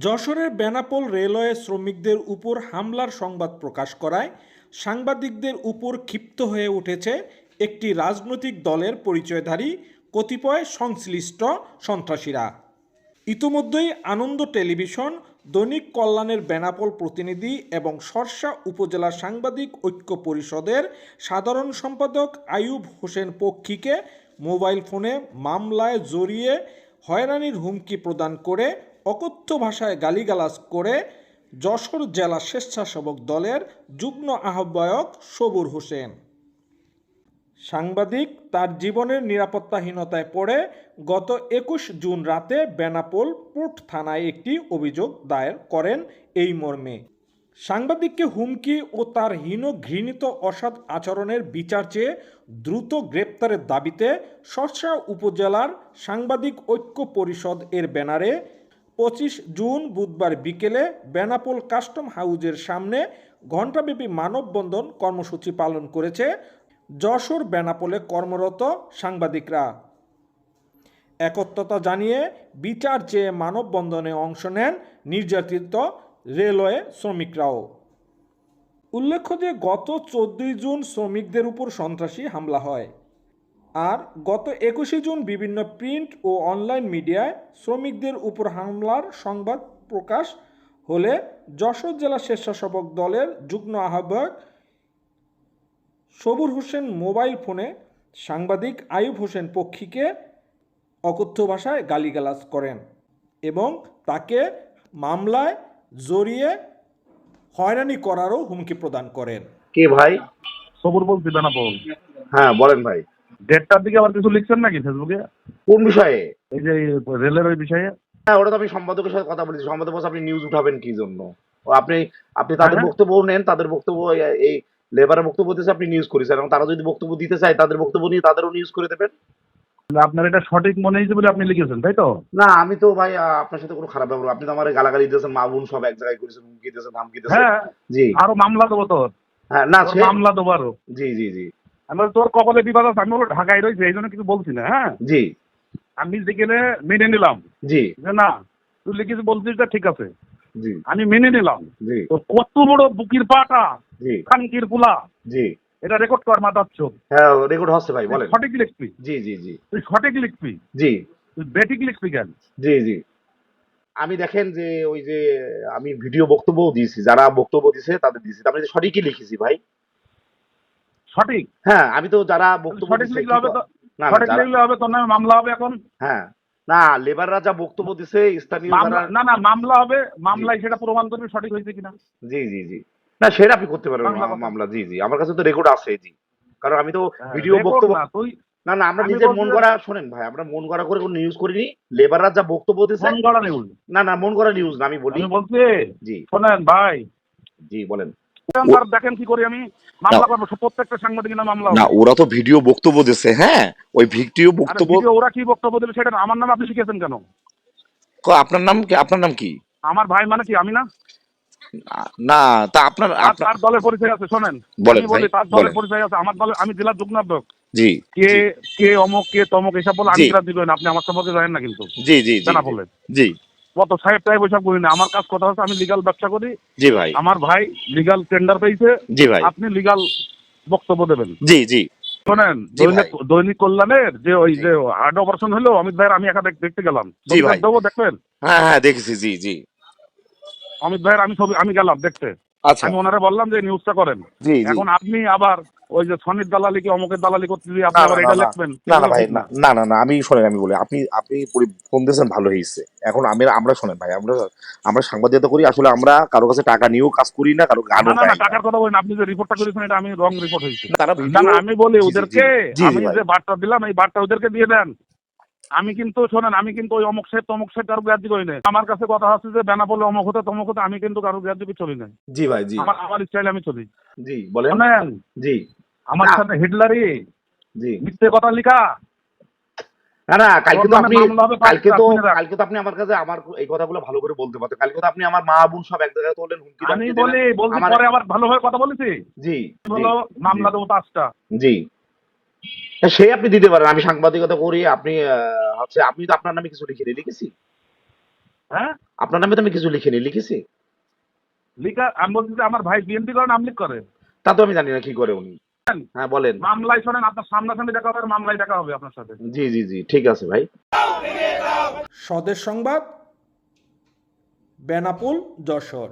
যশোরের বেনাপোল রেলওয়ে শ্রমিকদের উপর হামলার সংবাদ প্রকাশ করায় সাংবাদিকদের উপর ক্ষিপ্ত হয়ে উঠেছে একটি রাজনৈতিক দলের পরিচয়ধারী, কতিপয় সংশ্লিষ্ট সন্ত্রাসীরা। ইতোমধ্যেই আনন্দ টেলিভিশন, দৈনিক কল্যাণের বেনাপোল প্রতিনিধি এবং সরসা উপজেলা সাংবাদিক ঐক্য পরিষদের সাধারণ সম্পাদক আয়ুব হোসেন পক্ষীকে মোবাইল ফোনে মামলায় জড়িয়ে হয়রানির হুমকি প্রদান করে অকথ্য ভাষায় গালিগালাজ করে যশোর জেলা স্বেচ্ছাসেবক দলের যুগ্ম আহ্বায়ক সবুর হোসেন। সাংবাদিক তার জীবনের নিরাপত্তাহীনতায় পড়ে গত একুশ জুন রাতে বেনাপোল পোর্ট থানায় একটি অভিযোগ দায়ের করেন এই মর্মে। সাংবাদিককে হুমকি ও তার হীন ঘৃণিত অসৎ আচরণের বিচার চেয়ে দ্রুত গ্রেপ্তারের দাবিতে সরসা উপজেলার সাংবাদিক ঐক্য পরিষদ এর ব্যানারে পঁচিশ জুন বুধবার বিকেলে বেনাপোল কাস্টম হাউজের সামনে ঘণ্টাব্যাপী মানববন্ধন কর্মসূচি পালন করেছে যশোর বেনাপোলে কর্মরত সাংবাদিকরা। একত্রতা জানিয়ে বিচার চেয়ে মানববন্ধনে অংশ নেন নির্যাতিত রেলওয়ে শ্রমিকরাও। উল্লেখ্য যে গত চোদ্দই জুন শ্রমিকদের উপর সন্ত্রাসী হামলা হয়। আর গত একুশে জুন বিভিন্ন প্রিন্ট ও অনলাইন মিডিয়ায় শ্রমিকদের উপর হামলার সংবাদ প্রকাশ হলে যশোর জেলা স্বেচ্ছাসেবক দলের যুগ্ম আহ্বায়ক সবুর হোসেন মোবাইল ফোনে সাংবাদিক আয়ুব হোসেন পক্ষীকে অকথ্য ভাষায় গালিগালাজ করেন এবং তাকে মামলায় জড়িয়ে হয়রানি করারও হুমকি প্রদান করেন। কে ভাই? সবুর বলছি বেনাপোল। হ্যাঁ বলেন ভাই। দেড়টার দিকে আবার কিছু লিখছেন নাকি ফেসবুকে? কোন বিষয়ে? এই যে রেলের ওই বিষয়ে। হ্যাঁ ওটা তো আমি সম্পাদকের সাথে কথা বলেছি। সম্পাদক বলছে আপনি নিউজ উঠাবেন কি জন্য? আপনি আপনি তাদের হ্যাঁ। বক্তব্য নেন তাদের বক্তব্য এই- লেবারের বক্তব্য দিতেছে আপনি নিউজ করেছেন। এবং তারা যদি বক্তব্য দিতে চায় তাদের বক্তব্য নিয়ে তাদেরও নিউজ করে দেবেন। আপনার এটা সঠিক মনে হয়েছে বলে আপনি লিখেছেন তাই তো? না আমি তো ভাই আপনার সাথে কোনো খারাপ ব্যবহার আপনি তো আমার গালাগালি দিয়েছেন মা বোন সব এক জায়গায় করেছেন হুমকি দিয়েছেন ধামকি দিয়েছেন হ্যাঁ জি। আরও মামলা দেবো তোর। হ্যাঁ না সে মামলা দেবো আরও। জি জি জি। আমি তোর কপালে বিবাদ আছে আমি ঢাকায় রয়েছে এই জন্য কিছু বলছি না হ্যাঁ? জি। আমি যেখানে মেনে নিলাম জি। যে না তুই লিখেছি বলছিস ঠিক আছে। জি। আমি মেনে নিলাম। জি। কত বড় বুকির পাটা জি। খানকির পুলা জি। এটা রেকর্ড কর মাথার চোখ হ্যাঁ রেকর্ড হচ্ছে ভাই বলেন। সঠিক লিখবি? জি জি জি। তুই সঠিক লিখবি? জি। তুই বেঠিক লিখবি কেন? জি জি। আমি দেখেন যে ওই যে আমি ভিডিও দিয়েছি যারা বক্তব্য দিয়েছে তাদের দিয়েছি। আমি সঠিকই লিখেছি ভাই। সঠিক? হ্যাঁ আমি তো যারা বক্তব্য সঠিক লিখলে হবে তো না, সঠিক লিখলে হবে তোর নামে মামলা হবে এখন? হ্যাঁ। না লেবাররা যা বক্তব্য দিছে স্থানীয় না না মামলা হবে মামলায় সেটা প্রমাণ করবি সঠিক হয়েছে কিনা। জি জি জি। না সেটা আপনি করতে পারবেন মামলা জি জি। আমার কাছে তো রেকর্ড আছে জি। কারণ আমি তো ভিডিও হ্যাঁ, বক্তব্য না, না না আমরা নিজের মন করা শোনেন ভাই আমরা মন করা করে কোনো নিউজ করিনি। লেবাররা যা বক্তব্য দিছে ফোন করা নিউজ না না মন করা নিউজ না আমি বলি আমি বলছি জি। শোনেন ভাই। জি বলেন। দেখেন কি করি আমি। মামলা করব প্রত্যেকটা সাংবাদিক নামে মামলা না ওরা তো ভিডিও বক্তব্য দিচ্ছে হ্যাঁ? ওই ভিডিও বক্তব্য ওরা কি বক্তব্য দিল সেটা আমার নাম আপনি শিখেছেন কেন? ক- আপনার নাম কি? আপনার নাম কি? আমার ভাই মানে কি আমি না? না তা আপনার তার- দলের পরিচয় আছে শোনেন। বলেন আমি বলি তার দলের পরিচয় আছে। আমার দলে আমি জেলার যুগ্নাধ্যক্ষ জি কে কে অমক কে তমক এসব বলে আমি। জেলা দিবেন আপনি আমার সম্পর্কে জানেন না কিন্তু। জি জি জানা বলেন। জি। কত সাহেব টাইপ ওইসব করি না আমার কাজ কথা হচ্ছে আমি লিগাল ব্যবসা করি। জি ভাই। আমার ভাই লিগাল টেন্ডার পেয়েছে। জি ভাই। আপনি লিগাল বক্তব্য দেবেন। জি জি। শোনেন দৈনিক কল্যাণের যে ওই যে হার্ট অপারেশন হলো অমিত ভাইয়ের আমি একা দেখ- দেখতে গেলাম। জি ভাই। দেবো দেখবেন? হ্যাঁ হ্যাঁ দেখেছি জি জি। অমিত ভাইয়ের আমি ছবি আমি গেলাম দেখতে। আচ্ছা। আমি ওনারে বললাম যে নিউজটা করেন। এখন আপনি আবার ওই যে সনির দালালি কি অমকের দালালি করতে দিয়ে আপনি আবার এটা লিখবেন? না না ভাই না না? না না আমি শোনেন আমি বলি আপনি আপনি ফোন দিয়েছেন ভালো হয়েছে। এখন আমি আমরা শোনেন ভাই আমরা আমরা সাংবাদিকতা করি আসলে আমরা কারও কাছে টাকা নিয়েও কাজ করি না কারও না গানও। টাকার কথা বলেন আপনি যে রিপোর্টটা করেছেন এটা আমি রং রিপোর্ট হয়েছে। না আমি বলি ওদেরকে আমি। যে বার্তা দিলাম এই বার্তা ওদেরকে দিয়ে দেন। আমি কিন্তু শোনেন আমি কিন্তু ওই অমুক সাহেব তমুক সাহেব কারও গ্রাহ্য করি না আমার কাছে কথা হচ্ছে যে বেনা বলে অমুক হতে তমুক হতে আমি কিন্তু কারও গ্রাহ্য চলি না জি ভাই জি। আমার আমার স্টাইলে আমি চলি। জি বলেন। জি। আমার সাথে হিটলারি জি। মিথ্যে কথা লিখা। না না কালকে তো আপনি কালকে তো কালকে তো আপনি আমার কাছে আমার এই কথাগুলো ভালো করে বলতে পারতেন। কালকে তো আপনি আমার মা বোন সব এক জায়গায় তোলেন হুমকি আমি বলি দিলেন। আমার- পরে আবার ভালোভাবে কথা বলেছি। জি জি, মামলা দেবো পাঁচটা। জি। সে আপনি দিতে পারেন আমি সাংবাদিকতা করি আপনি হচ্ছে আমি তো আপনার নামে কিছু লিখিনি লিখেছি। হ্যাঁ? আপনার নামে তো আমি কিছু লিখিনি লিখেছি। লিখা আমি বলছি যে আমার ভাই বিএনপি করে নাম লিখ করে তা তো আমি জানি না কি করে উনি। হ্যাঁ বলেন। মামলায় শোনেন আপনার সামনাসামনি দেখা হবে মামলায় দেখা হবে আপনার সাথে। জি জি জি ঠিক আছে ভাই। স্বদেশ সংবাদ বেনাপুল যশোর।